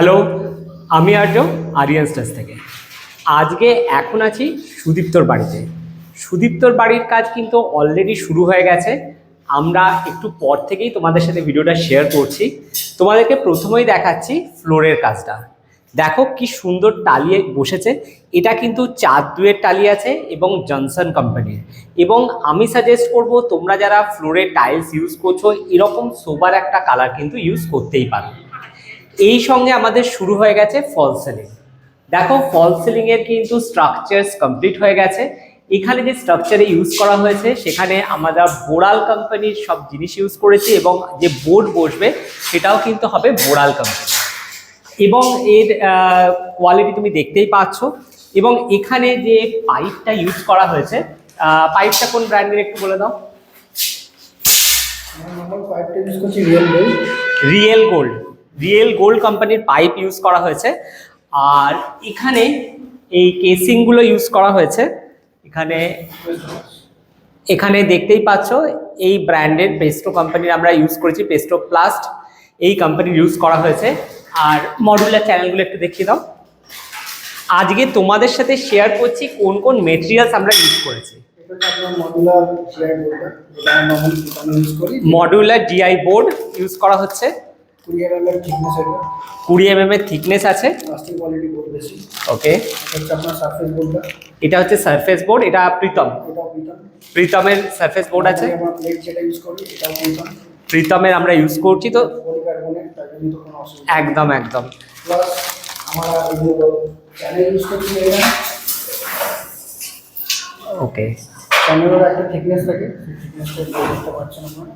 Hello, আমি আর্য আরিয়ান স্টাস থেকে। আজকে এখন আছি সুদীপ্তর বাড়িতে। সুদীপ্তর বাড়ির কাজ কিন্তু অলরেডি শুরু হয়ে গেছে। আমরা একটু পর থেকেই তোমাদের সাথে ভিডিওটা শেয়ার করছি। তোমাদেরকে প্রথমেই দেখাচ্ছি ফ্লোরের কাজটা। দেখো কি সুন্দর টালিয়ে বসেছে। এটা কিন্তু চার দুয়ের টালি আছে এবং জনসন কোম্পানির। এবং আমি সাজেস্ট করব তোমরা যারা ফ্লোরে টাইলস ইউজ করছ, এরকম সোবার একটা কালার কিন্তু ইউজ করতেই পারো। এই সঙ্গে আমাদের শুরু হয়ে গেছে ফল সেলিং দেখো ফল সিলিং এর কিন্তু স্ট্রাকচারস কমপ্লিট হয়ে গেছে। এখানে যে স্ট্রাকচারে ইউজ করা হয়েছে সেখানে আমরা বোরাল কোম্পানির সব জিনিস ইউজ করেছি এবং যে বোর্ড বসবে সেটাও কিন্তু হবে বোরাল কোম্পানি এবং এর কোয়ালিটি তুমি দেখতেই পাচ্ছ। এবং এখানে যে পাইপটা ইউজ করা হয়েছে পাইপটা কোন ব্র্যান্ডের একটু বলে দাও। রিয়েল গোল্ড রিয়েল গোল্ড কোম্পানির পাইপ ইউজ করা হয়েছে। আর এখানে এই কেসিংগুলো ইউজ করা হয়েছে। এখানে এখানে দেখতেই পাচ্ছ এই ব্র্যান্ডের পেস্টো কোম্পানির আমরা ইউজ করেছি পেস্টো প্লাস্ট এই কোম্পানির ইউজ করা হয়েছে। আর মডুলার চ্যানেলগুলো একটু দেখিয়ে দাও। আজকে তোমাদের সাথে শেয়ার করছি কোন কোন মেটেরিয়ালস আমরা ইউজ করেছি। মডুলার ডিআই বোর্ড ইউজ করা হচ্ছে। কুড়ি এম এর থিকনেস এটা কুড়ি এম এর থিকনেস আছে। প্লাস্টিক কোয়ালিটি বোর্ড বেশি। ওকে এটা হচ্ছে আপনার সারফেস বোর্ডটা এটা হচ্ছে সারফেস বোর্ড এটা প্রীতম। প্রীতমের সারফেস বোর্ড আছে। আমরা প্লেট যেটা ইউজ করি প্রীতমের আমরা ইউজ করছি তো। একদম একদম। প্লাস আমরা চ্যানেল ইউজ করছি এটা ওকে চ্যানেলের একটা থিকনেস থাকে থিকনেসটা বুঝতে পারছেন আপনারা।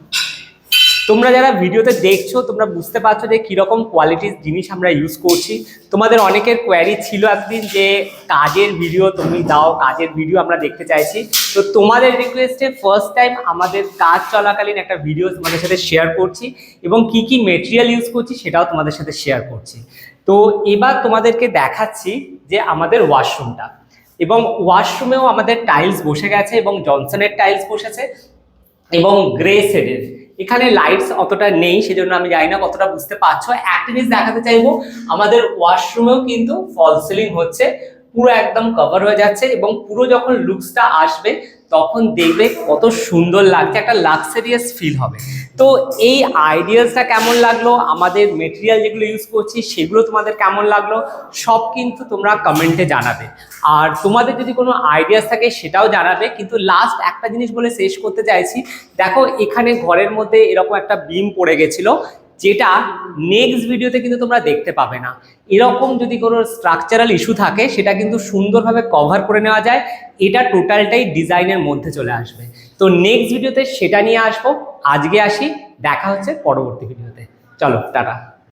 তোমরা যারা ভিডিওতে দেখছ, তোমরা বুঝতে পারছ যে কীরকম কোয়ালিটির জিনিস আমরা ইউজ করছি। তোমাদের অনেকের কোয়ারি ছিল একদিন যে, কাজের ভিডিও তুমি দাও, কাজের ভিডিও আমরা দেখতে চাইছি। তো তোমাদের রিকোয়েস্টে ফার্স্ট টাইম আমাদের কাজ চলাকালীন একটা ভিডিও তোমাদের সাথে শেয়ার করছি এবং কি কি মেটেরিয়াল ইউজ করছি সেটাও তোমাদের সাথে শেয়ার করছি। তো এবার তোমাদেরকে দেখাচ্ছি যে আমাদের ওয়াশরুমটা এবং ওয়াশরুমেও আমাদের টাইলস বসে গেছে এবং জনসনের টাইলস বসেছে এবং গ্রে শেডের এখানে লাইটস অতটা নেই, সেজন্য আমি জানি না কতটা বুঝতে পারছ। একটা জিনিস দেখাতে চাইব, আমাদের ওয়াশরুমেও কিন্তু ফল সিলিং হচ্ছে, পুরো একদম কভার হয়ে যাচ্ছে এবং পুরো যখন লুকসটা আসবে তখন দেখবে কত সুন্দর লাগছে, একটা লাক্সারিয়াস ফিল হবে। তো এই আইডিয়াসটা কেমন লাগল? আমাদের মেটেরিয়াল যেগুলো ইউজ করছি, সেগুলো তোমাদের কেমন লাগল? সব কিন্তু তোমরা কমেন্টে জানাবে। আর তোমাদের যদি কোনো আইডিয়াস থাকে, সেটাও জানাবে। কিন্তু লাস্ট একটা জিনিস বলে শেষ করতে চাইছি, দেখো এখানে ঘরের মধ্যে এরকম একটা বিম পড়ে গেছিল। যেটা নেক্সট ভিডিওতে কিন্তু তোমরা দেখতে পাবে না। এরকম যদি কোনো স্ট্রাকচারাল ইস্যু থাকে, সেটা কিন্তু সুন্দরভাবে কভার করে নেওয়া যায়। এটা টোটালটাই ডিজাইনের মধ্যে চলে আসবে। তো নেক্সট ভিডিওতে সেটা নিয়ে আসব। আজকে আসি, দেখা হচ্ছে পরবর্তী ভিডিওতে চলো, টাটা।